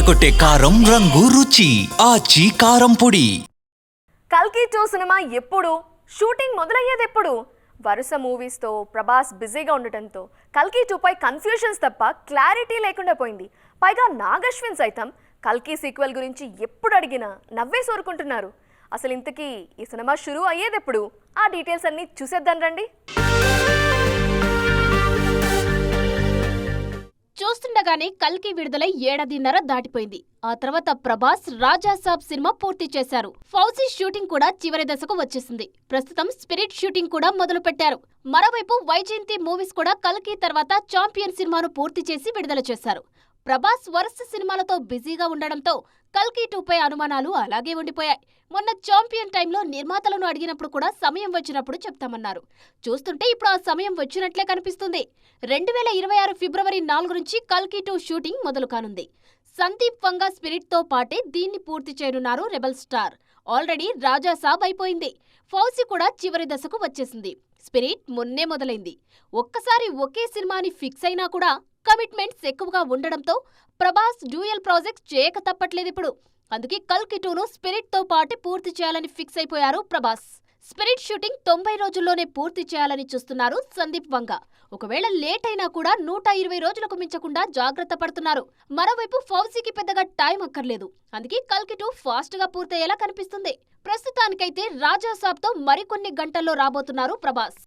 అదరగొట్టే కారం రంగు రుచి ఆచి కారం పొడి. కల్కి టూ సినిమా ఎప్పుడు? షూటింగ్ మొదలయ్యేది ఎప్పుడు? వరుస మూవీస్తో ప్రభాస్ బిజీగా ఉండటంతో కల్కి టూపై కన్ఫ్యూషన్స్ తప్ప క్లారిటీ లేకుండా పోయింది. పైగా నాగశ్విన్ సైతం కల్కి సీక్వెల్ గురించి ఎప్పుడు అడిగినా నవ్వే సోరుకుంటున్నారు. అసలు ఇంతకీ ఈ సినిమా షురూ అయ్యేది ఎప్పుడు? ఆ డీటెయిల్స్ అన్నీ చూసేద్దాం రండి. చూస్తుండగానే కల్కి విడుదలై ఏడాదిన్నర దాటిపోయింది. ఆ తర్వాత ప్రభాస్ రాజాసాబ్ సినిమా పూర్తి చేశారు. ఫౌజీ షూటింగ్ కూడా చివరి దశకు వచ్చేసింది. ప్రస్తుతం స్పిరిట్ షూటింగ్ కూడా మొదలు పెట్టారు మరోవైపు వైజయంతి మూవీస్ కూడా కల్కి తర్వాత చాంపియన్ సినిమాను పూర్తి చేసి విడుదల చేశారు. ప్రభాస్ వరుస సినిమాలతో బిజీగా ఉండడంతో కల్కి టూపై అనుమానాలు అలాగే ఉండిపోయాయి. మొన్న చాంపియన్ టైంలో నిర్మాతలను అడిగినప్పుడు కూడా సమయం వచ్చినప్పుడు చెప్తామన్నారు. చూస్తుంటే ఇప్పుడు ఆ సమయం వచ్చినట్లే కనిపిస్తుంది. రెండు వేల ఇరవై ఆరు ఫిబ్రవరి నాలుగు నుంచి కల్కి టూ షూటింగ్ మొదలు కానుంది సందీప్ వంగా స్పిరిట్తో పాటే దీన్ని పూర్తి చేయనున్నారు rebel star. Already Raja Saab అయిపోయింది. ఫౌజీ కూడా చివరి దశకు వచ్చేసింది. స్పిరిట్ మొన్నే మొదలైంది. ఒక్కసారి ఒకే సినిమాని ఫిక్స్ అయినా కూడా కమిట్మెంట్స్ ఎక్కువగా ఉండడంతో ప్రభాస్ డ్యూయల్ ప్రాజెక్ట్స్ చేయక తప్పట్లేదు ఇప్పుడు. అందుకే కల్కి టూను స్పిరిట్తో పాటు పూర్తి చేయాలని ఫిక్స్ అయిపోయారు ప్రభాస్. స్పిరిట్ షూటింగ్ తొంభై రోజుల్లోనే పూర్తి చేయాలని చూస్తున్నారు సందీప్ వంగ. ఒకవేళ లేట్ అయినా కూడా నూట ఇరవై రోజులకు మించకుండా జాగ్రత్త పడుతున్నారు. మరోవైపు ఫౌజీకి పెద్దగా టైం అక్కర్లేదు. అందుకే కల్కి టూ ఫాస్ట్గా పూర్తయ్యేలా కనిపిస్తుంది. ప్రస్తుతానికైతే రాజా సాబ్తో మరికొన్ని గంటల్లో రాబోతున్నారు ప్రభాస్.